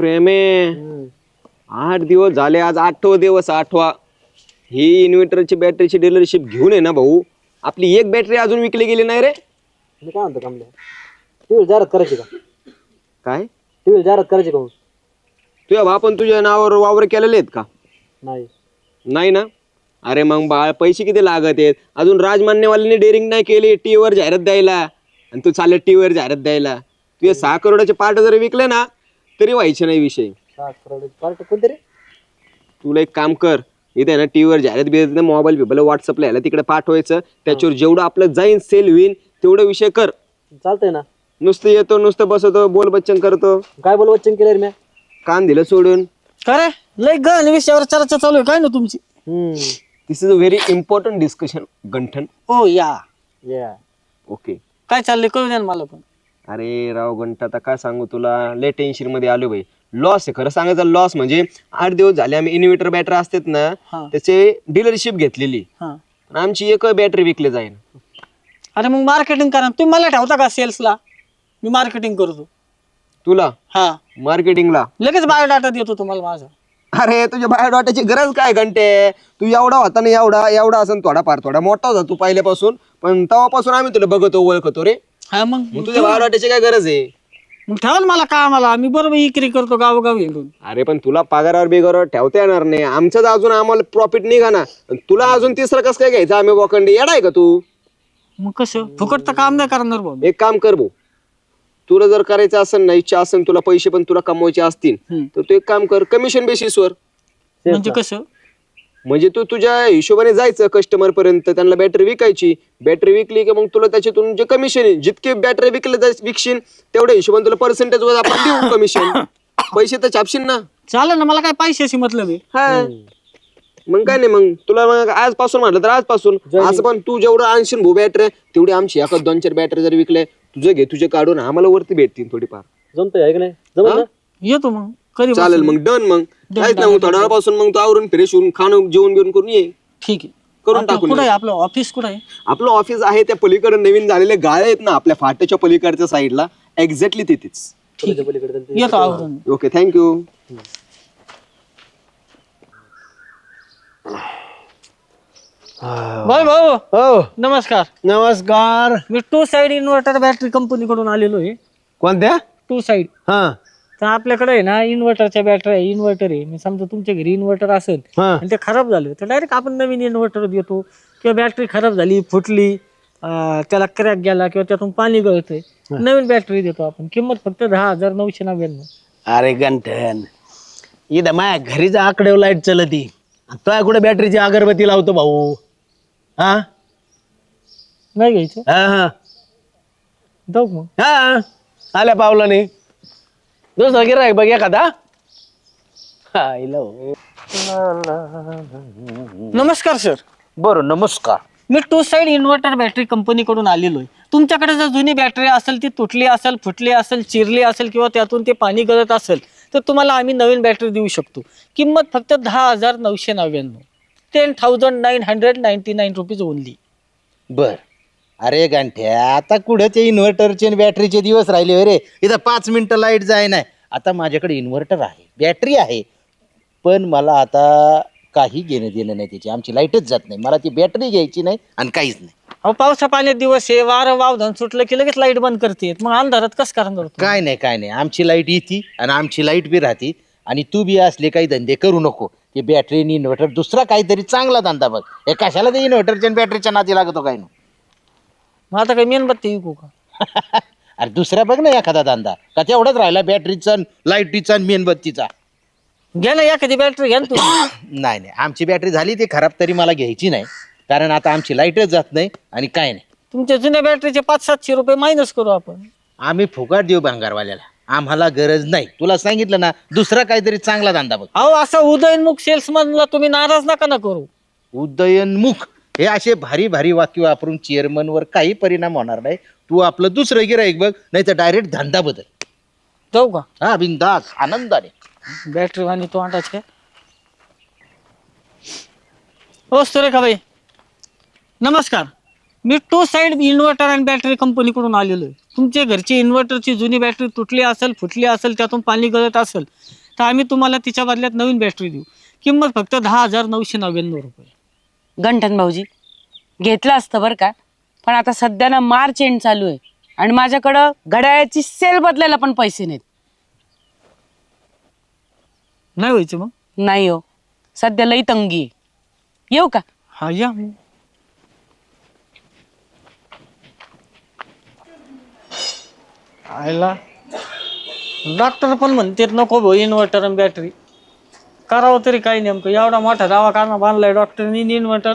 प्रेमे. आठ दिवस झाले आज आठवा दिवस आठवा. ही इन्व्हर्टरची बॅटरीची डीलरशिप घेऊन आहे ना भाऊ. आपली एक बॅटरी अजून विकली गेली नाही रे. मी काय म्हणतो कमल्या टीव्ही जाहिरात करायची का? काय? टीव्ही जाहिरात करायची का? तुझ्या बापन तुझ्या नावावर वावर केलेले आहेत का? नाही. नाही ना? अरे मग बाळ पैसे किती लागत आहेत? अजून राजमान्यवाल्यांनी डेअरिंग नाही केली टी वर जाहिरात द्यायला. आणि तू चालले टी वर जाहिरात द्यायला. तुझे सहा करोडाचे पार्ट जरी विकले ना तरी व्हायचे नाही विषय. पार्ट कोणते रे तुला एक काम कर इथे ना टी व्हीवर जाहिरात बिहिरात मोबाईल बिबल व्हॉट्सअपला यायला तिकडे पाठवायचं त्याच्यावर जेवढं आपलं जाईन सेल होईन तेवढं विषय कर. चालतंय ना. नुसतं येतो नुसतं बसवतो बोल बच्चन करतो. काय बोल वचन केलं रे मी कान दिलं सोडून. का रे? लय गण विषयावर चर्चा चालू आहे काय ना तुमची? हम्म. This is a very important discussion गंठन. ओ या या ओके काय चाललंय कळू द्या ना मला पण. अरे राव गंठ आता काय सांगू तुला? लय टेन्शनमध्ये आलो भाई लॉस आहे खरं सांगायचं लॉस म्हणजे आठ दिवस झाले आम्ही इन्व्हर्टर बॅटरी असतात ना हा. त्याचे डीलरशिप घेतलेली. हा. आमची एक बॅटरी विकली जाईल अरे मग मार्केटिंग करा. तुम्ही मला ठेवता का सेल्सला मी मार्केटिंग करतो. तुला? हा. मार्केटिंगला लगेच बायोडाटा देतो तुम्हाला माझा. अरे तुझ्या बायोडाटाची गरज काय घंटे? तू एवढा होता ना एवढा एवढा असं थोडा फार थोडा मोठा होता तू पहिल्यापासून. पण तेव्हापासून आम्ही तुला बघतो ओळखतो रे. हा मग? मग तुझ्या बायोडाटाची काय गरज आहे? मग ठेवा ना मला कामाला. मी बरोबर इकरी करतो गावोगाव हिंडून. अरे पण तुला पगारावर बिगारावर ठेवता येणार नाही. आमचं तर अजून आम्हाला प्रॉफिट निघा ना. आणि तुला अजून तिसरं कसं काय घ्यायचं? आम्ही बोकंडी येणार आहे का तू? मग कसं? फुकट तर काम नाही करणार भाऊ. एक काम कर भाऊ तुला जर करायचं असेल ना इच्छा असेल तुला पैसे पण तुला कमवायचे असतील हम्म. तर तू एक काम कर कमिशन बेसिसवर म्हणजे कसं? म्हणजे तू तुझ्या हिशोबाने जायचं कस्टमर पर्यंत त्यांना बॅटरी विकायची. बॅटरी विकली की मग तुला त्याच्यातून जे कमिशन आहे जितके बॅटरी विकले जाय- विकशील तेवढ्या हिशोबाने तुला पर्सेंटेज वर आपण देऊ कमिशन पैसे तर छापशील ना. चालेल ना मला काय पैशाशी मतलब आहे? हा. मग काय नाही मग तुला मग आजपासून म्हटलं तर आजपासून. असं पण तू जेवढं आणशील भाऊ बॅटरी तेवढी आमची एका दोन चार बॅटरी जर विकल्या तुझे घे तुझे काढून आम्हाला वरती भेटतील थोडीफार. जमतंय आहे का नाही? जमत ना येतो मग. कधी चालेल मग डन मग. काहीच नाही मग थोड्या वेळापासून मग तू आवरून फ्रेश होऊन खाणं जेवण बिवून करून ये. ठीक आहे. करून आपलं टाकून कुठं आहे? आपलं ऑफिस कुठं आहे? आपलं ऑफिस आहे त्या पलीकडे नवीन झालेले गाळे आहेत ना आपल्या फाट्याच्या पलीकडच्या साईडला एक्झॅक्टली तिथेच. ठीक पलीकडे चालतंय. येतो आवरून. ओके थँक्यू बोल भाऊ. हो. नमस्कार. नमस्कार. मी टू साइड इन्व्हर्टर बॅटरी कंपनीकडून आलेलो आहे. कोणत्या? टू साइड हा. तर आपल्याकडे आहे ना इन्व्हर्टरच्या बॅटरी आहे इन्व्हर्टर आहे. मी समजा तुमच्या घरी इन्व्हर्टर असेल हा. आणि ते खराब झाले तर डायरेक्ट आपण नवीन इन्व्हर्टर देतो. किंवा बॅटरी खराब झाली फुटली अं, त्याला क्रॅक गेला किंवा त्यातून पाणी गळतंय नवीन बॅटरी देतो आपण. किंमत फक्त दहा हजार नऊशे नव्याण्णव. अरे गंठन. इथं माझ्या घरीच आकडेव लाइट चलती. तो कुठे बॅटरीची अगरबत्ती लावतो भाऊ? हा? नाही घ्यायचं? हा हा. जाऊ मग? हा आल्या पावलाने. दुसरा गिरायक बघ एखादा. हा, इला हो. नमस्कार सर बरं नमस्कार. मी टू साइड इन्व्हर्टर बॅटरी कंपनीकडून आलेलो आहे तुमच्याकडे जर जुनी बॅटरी असेल ती तुटली असेल फुटली असेल चिरली असेल किंवा त्यातून ते पाणी गळत असेल तर तुम्हाला आम्ही नवीन बॅटरी देऊ शकतो. किंमत फक्त दहा हजार नऊशे नव्याण्णव. Ten thousand nine hundred ninety nine rupees only बर. अरे गांठ्या आता कुठं ते इन्व्हर्टरचे आणि बॅटरीचे दिवस राहिले होय रे? इथं पाच मिनिटं लाइट जाय नाही आता माझ्याकडे इन्व्हर्टर आहे बॅटरी आहे. पण मला आता काही घेणं देणं नाही त्याची. आमची लाईटच जात नाही. मला ती बॅटरी घ्यायची नाही आणि काहीच नाही. अहो पावसा पाण्यात दिवस आहे वारं वावधन सुटलं की लगेच लाइट बंद करते. मग अंधारात कसं करणार तुम्ही? काय नाही काय नाही. आमची लाइट येते आणि आमची लाइट बी राहते. आणि तू बी असले काही धंदे करू नको. ते बॅटरी आणि इन्व्हर्टर दुसरा काहीतरी चांगला धंदा बघ. हे कशाला ते इन्व्हर्टरच्या बॅटरीच्या नादी लागतो काय? नाही मग आता काही मेणबत्ती विकू का? अरे दुसरा बघ ना एखादा धंदा. का तेवढाच राहिला बॅटरीचा लाईटीचा आणि मेणबत्तीचा. घ्या ना एखादी बॅटरी घ्या ना तुम्ही नाही नाही. आमची बॅटरी झाली ती खराब तरी मला घ्यायची नाही. कारण आता आमची लाईटच जात नाही आणि काय नाही. तुमच्या जुन्या बॅटरीचे पाच सातशे रुपये मायनस करू आपण. आम्ही फुकाट देऊ भंगारवाल्याला. आम्हाला गरज नाही. तुला सांगितलं ना दुसरा काहीतरी चांगला धंदा बघ. अहो असा उदयनमुख सेल्समनला तुम्ही नाराज नका ना करू. उदयनमुख? हे असे भारी भारी वाक्य वापरून चेअरमनवर काही परिणाम होणार नाही. तू आपलं दुसरं गिराईक बघ नाही तर डायरेक्ट धंदा बदल. जाऊ का? हा बिंदास आनंदाने. बॅटरी वाणी तो आटाच काय? हो सुरेखा भाई नमस्कार. मी टू साईड इन्व्हर्टर आणि बॅटरी कंपनीकडून आलेलो आहे. तुमच्या घरची इन्व्हर्टरची जुनी बॅटरी तुटली असेल फुटली असेल त्यातून पाणी गळत असेल तर आम्ही तुम्हाला तिच्या बदल्यात नवीन बॅटरी देऊ. किंमत फक्त दहा हजार नऊशे नव्याण्णव रुपये. गंठन भाऊजी. घेतलं असतं बरं का? पण आता सध्या ना मार्च एंड चालू आहे. आणि माझ्याकडं घड्याळाची सेल बदलायला पण पैसे नाहीत. नाही व्हायचं मग? नाही हो. सध्या लई तंगी आहे. येऊ का? हा या. मग. आयला. डॉक्टर पण म्हणते नको भाऊ इन्व्हर्टर आणि बॅटरी करावं तरी काही नेमकं. एवढा मोठा दवाखाना बांधलाय डॉक्टरनी इन्व्हर्टर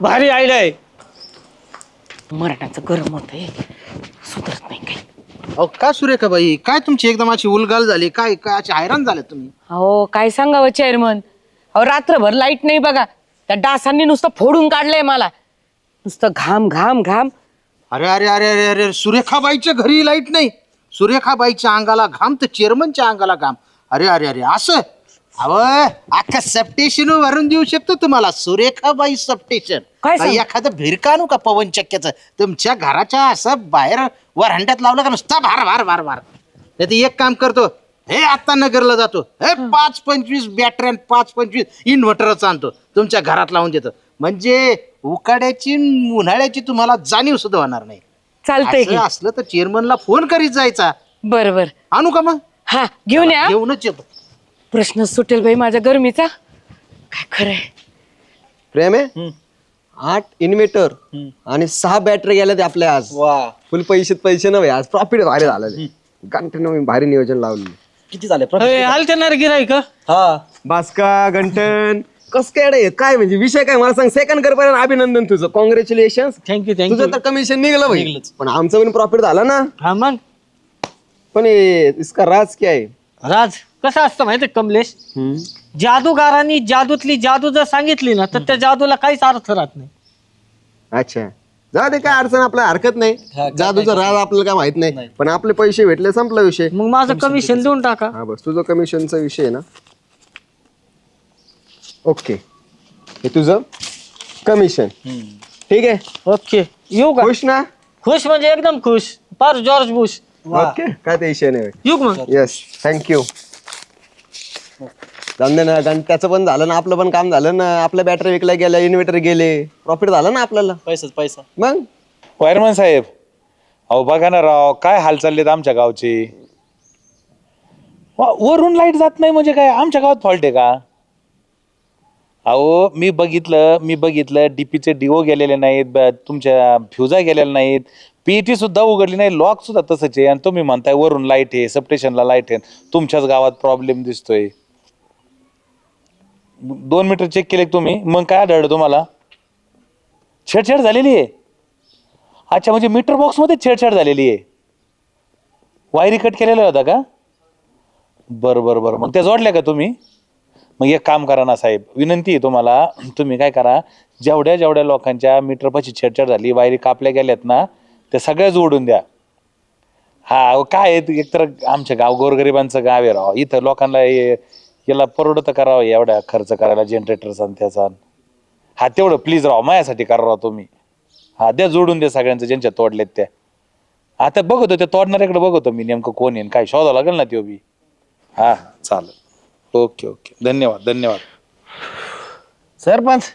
भारी आयडिया आहे. मरणाचं गरम होत आहे सुधरत नाही काही. अहो का सुरेखा बाई? काय तुमची एकदम अशी उलगाल झाली? काय काय अशी हैराण झाले तुम्ही? अहो काय सांगावं चेअरमन अहो रात्रभर लाइट नाही बघा. त्या डासांनी नुसतं फोडून काढलंय मला. नुसतं घाम घाम घाम. अरे अरे अरे अरे अरे सुरेखाबाईच्या घरी लाइट नाही. सुरेखाबाईच्या अंगाला घाम तर चेअरमनच्या अंगाला घाम. अरे अरे अरे असं? अव अख्खा सप्टेशन भरून देऊ शकतो तुम्हाला. सुरेखाबाई सप्टेशन काय सांग- एखादं भिरका आणू का पवन चक्क्याचं? तुमच्या घराच्या असं बाहेर वरांड्यात लावलं का नुसता भार भार भार भार? नाही तर एक काम करतो. हे आता नगरला जातो. हे पाच पंचवीस बॅटरी आणि पाच पंचवीस इन्व्हर्टरच आणतो. तुमच्या घरात लावून देतो. म्हणजे उकाड्याची न उन्हाळ्याची तुम्हाला जाणीव सुद्धा होणार नाही. चालतंय की. असं असलं तर चेअरमनला फोन करीत जायचा. बरं बरं आणू का मग? हा घेऊन या. घेऊनच येतो प्रश्न सुटेल बाई माझ्या गरमीचा. काय खरंय प्रेम आहे? आठ इन्व्हर्टर आणि सहा बॅटरी गेल्या ते आपल्या आज. फुल पैसे पैसे नव्हे आज प्रॉफिट भारी झालेले गंठन भारी नियोजन लावलेलं किती झाले ना रे गिराईक हा? बास्का गंठन कस काय काय म्हणजे विषय काय? मला सांग. सेकंड करपर्यंत अभिनंदन तुझं. कॉंग्रॅच्युलेशन थँक्यू थँक्यू तुझं तर कमिशन निघलं भाई. पण आमचं पण प्रॉफिट झालं ना. हा मग? पण हे इसका राज क्या आहे राज? कसं असतं माहिती कमलेश? जादूगारांनी जादूतली जादू जर सांगितली ना तर त्या जादूला काहीच अर्थ राहत नाही. अच्छा. जा दे काय अडचण आपल्या हरकत नाही. जादूचा राज आपल्याला काय माहीत नाही. पण आपले पैसे भेटले संपला विषय. मग माझं कमिशन देऊन टाका. हा बस. तुझं कमिशनचा विषय आहे ना. ओके. हे तुझं? कमिशन ठीक आहे? ओके. येऊ का? खुश ना? खुश म्हणजे एकदम खुश. फार जॉर्ज बुश. ओके. काय ते विषय नाही येऊ का मग? येस थँक्यू जाऊन दे ना. कारण त्याचं पण झालं ना. आपलं पण काम झालं ना. आपल्या बॅटरी विकल्या गेल्या इन्व्हर्टर गेले. प्रॉफिट झालं ना आपल्याला. पैसाच पैसा. मग? वायरमन साहेब अहो बघा ना राव काय हाल चाललेत आमच्या गावचे? वा- वरून लाइट जात नाही म्हणजे काय? आमच्या गावात फॉल्ट आहे का? अहो मी बघितलं मी बघितलं डीपीचे डिओ गेलेले नाहीत ब- तुमच्या फ्युजा गेलेल्या नाहीत. पीईटी सुद्धा उघडली नाही लॉक सुद्धा तसंच आहे. आणि तुम्ही म्हणताय वरून लाइट आहे सबस्टेशनला लाइट आहे. तुमच्याच गावात प्रॉब्लेम दिसतोय. दोन मीटर चेक केले का तुम्ही? मग काय आढळलं तुम्हाला? छेडछाड झालेली आहे. अच्छा म्हणजे मीटर बॉक्समध्ये छेडछाड झालेली आहे. वायरी कट केलेला होता का? बरं बरं बरं. मग त्या जोडल्या का तुम्ही? मग एक काम करा ना साहेब विनंती आहे तुम्हाला तुम्ही काय करा जेवढ्या जेवढ्या लोकांच्या मीटरपाशी छेडछाड झाली वायरी कापल्या गेल्यात ना त्या सगळ्या जोडून द्या. हा अहो, काय आहे ते एकतर आमच्या गाव गोरगरिबांचं गाव आहे राव. इथं लोकांना हे- याला परवडतं करावं एवढ्या खर्च करायला जनरेटरचा आणि त्याचा? हा तेवढं प्लीज राव माझ्यासाठी करा राव तुम्ही. हा द्या जोडून द्या सगळ्यांचं ज्यांच्या तोडलेत त्या. आता बघतो त्या तोडणाऱ्याकडे बघतो मी नेमकं कोण येईन काय शोधावं लागेल ना त्यो बी. हा. चालेल. ओके ओके धन्यवाद धन्यवाद. सरपंच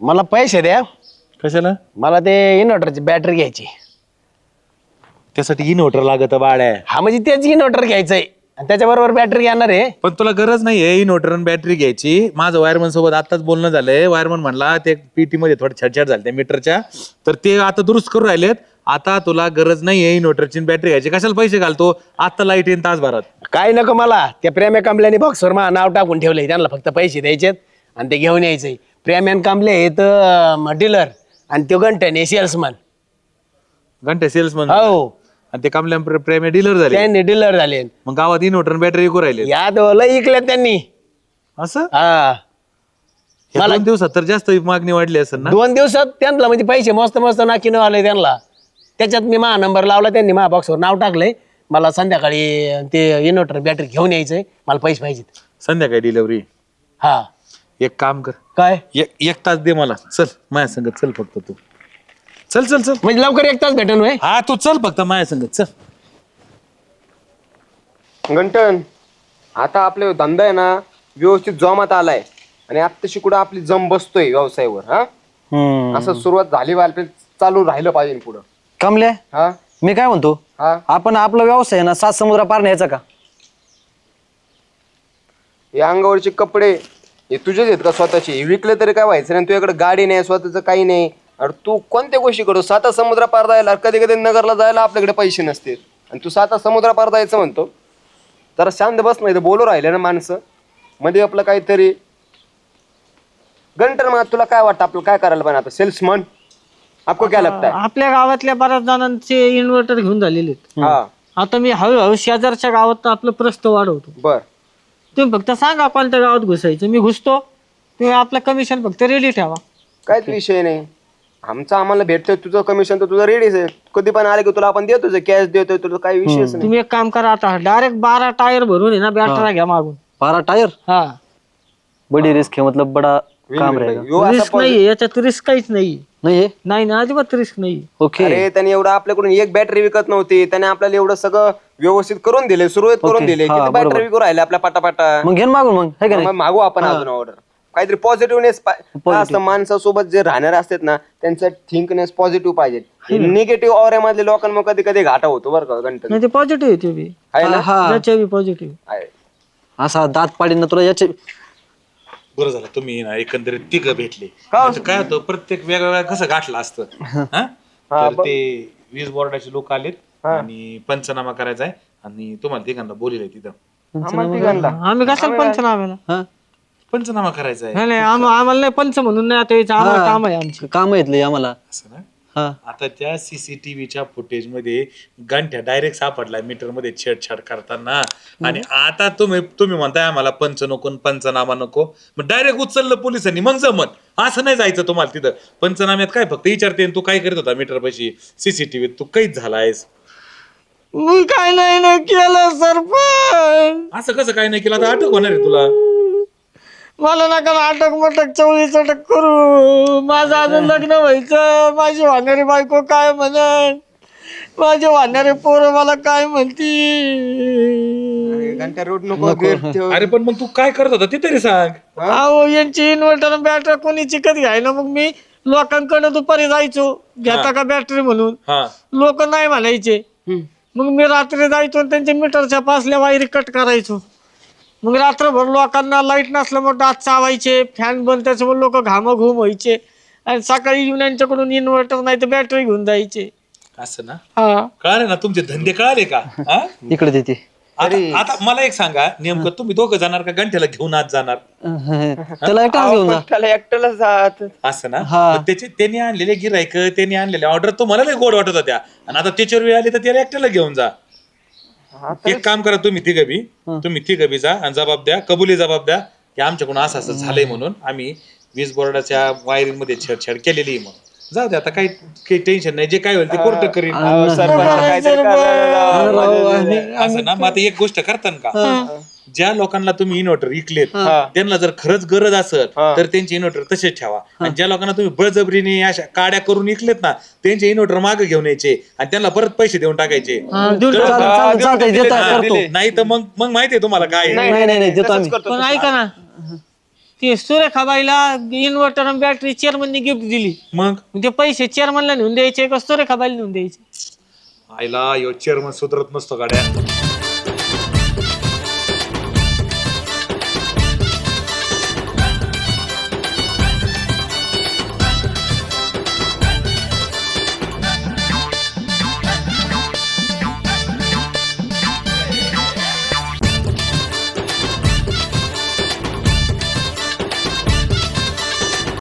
मला पैसे द्या. कशाला? मला ते इन्व्हर्टरची बॅटरी घ्यायची. त्यासाठी इन्व्हर्टर लागत बाळ्या. हा म्हणजे तेच इन्व्हर्टर घ्यायचंय. आणि त्याच्याबरोबर बॅटरी येणार आहे. पण तुला गरज नाही आहे इन्व्हर्टर आणि बॅटरी घ्यायची. माझं वायरमन सोबत आताच बोलणं झालंय. वायरमन म्हणला ते पीटी मध्ये थोडं छटछट झालं त्या मीटरच्या तर ते आता दुरुस्त करून राहिलेत. आता तुला गरज नाही आहे इन्व्हर्टरची बॅटरी घ्यायची. कशाला पैसे घालतो? आता लाइट येईन तासभरात. काय नको मला. त्या प्रेम्या कांबल्याने बॉक्सवर मा नाव टाकून ठेवलंय. त्यांना फक्त पैसे द्यायचेत आणि ते घेऊन यायचंय. प्रेम्यान कांबले हे तर डीलर आणि तो घंटन सेल्समन घंटे सेल्समन हो. आणि ते कामल्या प्रेमे डीलर झाले. त्यांनी डीलर झाले. मग गावात इन्व्हर्टर बॅटरी विकू राहिले या लय इकल्या त्यांनी. असं? हा. या दोन दिवसात तर जास्त मागणी वाढली असेल ना? दोन दिवसात त्यांना म्हणजे पैसे मस्त मस्त नाकीनं आले त्यांना. त्याच्यात मी मा नंबर लावला त्यांनी मा बॉक्सवर नाव टाकलंय. मला संध्याकाळी ते इन्व्हर्टर बॅटरी घेऊन यायचंय. मला पैसे पाहिजेत. संध्याकाळी डिलिव्हरी हा. एक काम कर. काय? एक एक तास दे मला. चल माझ्या संगत चल फक्त तू. चल चल चल. म्हणजे लवकर एक तास भेटेल होय? हा तू चल फक्त माझ्या संगत. चल. गंटन आता आपले धंदा आहे ना व्यवस्थित जमात आलाय. आणि आत्ताशी कुठं आपली जम बसतोय व्यवसायावर हा? असं सुरुवात झाली चालू राहिलं पाहिजे पुढं. कमले हा? मी काय म्हणतो? हा? आपण आपला व्यवसाय आहे ना सात समुद्र पार न्यायचा का? या अंगावरचे कपडे हे तुझेच आहेत का स्वतःचे? हे विकले तरी काय व्हायचं नाही तुझ्याकडे गाडी नाही स्वतःचं काही नाही. अरे तू कोणत्या गोष्टी करू? साता समुद्र पार जायला कधी कधी नगरला जायला आपल्याकडे पैसे नसतील. आणि तू साता समुद्र पार जायचं म्हणतो. जरा शांत बस नाही तर बोलू राहिले ना माणसं. मध्ये आपलं काहीतरी. गंटर मग तुला काय वाटतं? आपलं काय करायला पाहिजे आता? सेल्समन? आपको क्या लगता है? आपल्या गावातल्या बऱ्याच जणांचे इन्व्हर्टर घेऊन झालेले आहेत. हा. आता मी हळूहळू शेजारच्या गावात आपलं प्रस्त वाढवतो. बर. तुम्ही फक्त सांगा कोणत्या गावात घुसायचं. मी घुसतो. तुम्ही आपलं कमिशन फक्त रेडी ठेवा. काहीच विषय नाही. आमचं आम्हाला भेटतोय तुझं कमिशन तर तुझं रेडीच आहे कधी पण आले की तुला आपण देतोय कॅश देतोय तुझं काही विषयच नाही. तुम्ही एक काम करा आता डायरेक्ट बारा टायर भरून आहे ना बॅटऱ्या घ्या मागून. बारा टायर? हा. बडी रिस्क है मतलब बड़ा काम असा रिस्क नाही. याच्यात रिस्क काहीच नाही नहीं नाही ना अजिबात रिस्क नाही ओके अरे त्याने एवढं आपल्याकडून एक बॅटरी विकत नव्हती. त्याने आपल्याला एवढं सगळं व्यवस्थित करून दिले सुरुवात करून ओके, दिले हा, किती बरोबर. बॅटरी विकू राहिले आपल्या पटापटा. मग घेऊन मागून मग है का मग नाही? मागू आपण अजून ऑर्डर काहीतरी पॉझिटिव्हनेस असतं माणसासोबत जे राहणारे असतात ना त्यांचं थिंकनेस पॉझिटिव्ह पाहिजे. निगेटिव्ह ऑऱ्यामधल्या लोकांना कधी कधी घाटा होतो बरं का गणपती नाही ते पॉझिटिव्ह आहे ते बी. आहे ना? हा त्याच्या बी पॉझिटिव्ह आहे. असा दात पाडीन ना तुला याचे बरं झालं तुम्ही ना एकंदरीत तिघ भेटले. नाहीतर काय होतं प्रत्येक वेगवेगळं कसं गाठलं असतं? हा? तर ते वीज बोर्डाचे लोक आलेत आणि पंचनामा करायचा आहे आणि तुम्हाला तिघांना बोलिले तिथं. आम्हाला तिघांना. आम्ही कशाला पंचनाम्याला? हा? पंचनामा करायचा आहे. नाही नाही आम- आम्हाला नाही पंच म्हणून नाही आता यायचं. आम्हाला काम आहे आमचं. काम येतले आम्हाला. असं ना? हा. आता त्या सीसीटीव्हीच्या फुटेजमध्ये गंठ्या डायरेक्ट सापडलाय मीटरमध्ये छेडछाड करताना. आणि आता तुम्ही तुम्ही म्हणताय आम्हाला पंच नको न पंचनामा नको. मग डायरेक्ट उचललं पोलिसांनी मग जमत असं नाही जायचं तुम्हाला तिथं. पंचनाम्यात काय फक्त विचारते तू काय करत होता मीटर पैशी सीसीटीव्हीत तू काहीच झालायस. मी काय नाही ना केलं सरपंच. असं कसं काय नाही केलं? आता अटक होणार आहे तुला. मला नका अटक मटक चवळी चटक करू. माझं अजून लग्न व्हायचं. माझी वाहणारी बायको काय म्हणन माझे वाहणारे पोरं मला काय म्हणती घंटा रोड नको गेट ठेव. अरे पण मग तू काय करत होता ते तरी सांग. अहो यांची इन्व्हर्टर बॅटरी कोणी चिकत घ्यायला मग मी लोकांकडे दुपारी जायचो. घेता का बॅटरी म्हणून? हा. लोक नाही म्हणायचे. मग मी रात्री जायचो आणि त्यांच्या मीटरच्या पासल्या वायरी कट करायचो. मग रात्रभर लोकांना लाइट नसल्यामुळे डास चावायचे फॅन बंद त्याच्यामुळे लोक घाम घुम व्हायचे. आणि सकाळी येऊन यांच्याकडून इन्व्हर्टर नाही तर बॅटरी घेऊन जायचे. असं ना? हा. कळाले ना तुमचे धंदे कळाले का? हा? इकडे देते आता आता मला एक सांगा नेमकं तुम्ही दोघं जाणार का गंठ्याला घेऊन आज जाणार? त्याला एकटाच घेऊन जा. त्याला एकट्याला जात. असं ना? मग त्याचे त्यांनी आणलेले गिरायक त्यांनी आणलेले ऑर्डर तुम्हाला लय गोड वाटत होत्या. आणि आता त्याच्यावर वेळ आली तर त्याला एकट्याला घेऊन जा. एक काम करा तुम्ही तिघ बी तुम्ही तिघ बी जा आणि जबाब द्या कबुली जबाब द्या की आमच्याकडून असं असं झालंय म्हणून आम्ही वीज बोर्डाच्या वायरिंगमध्ये छेडछाड केलेली आहे म्हणून. जाऊ दे आता काही काही टेन्शन नाही. जे काय होईल ते कोर्ट करीन. असं ना मग आता एक गोष्ट करतान का? ज्या लोकांना तुम्ही इन्व्हर्टर विकलेत त्यांना जर खरंच गरज असेल तर त्यांचे इन्व्हर्टर तसेच ठेवा. आणि ज्या लोकांना तुम्ही बळजबरीने अशा काड्या करून विकलेत ना त्यांचे इन्व्हर्टर मागे घेऊन यायचे आणि त्यांना परत पैसे देऊन टाकायचे. हा. नाही तर मग मग माहितीये तुम्हाला काय? नाही नाही नाही देतो आम्ही. पण ऐका ना. ते सुरेखाबाईला इन्व्हर्टर आणि बॅटरी चेअरमननी गिफ्ट दिली. मग? ते पैसे चेअरमनला नेऊन द्यायचे का सुरेखाबाईला नेऊन द्यायचे? आईला यो चेअरमन सुधरत नसतो गाड्या.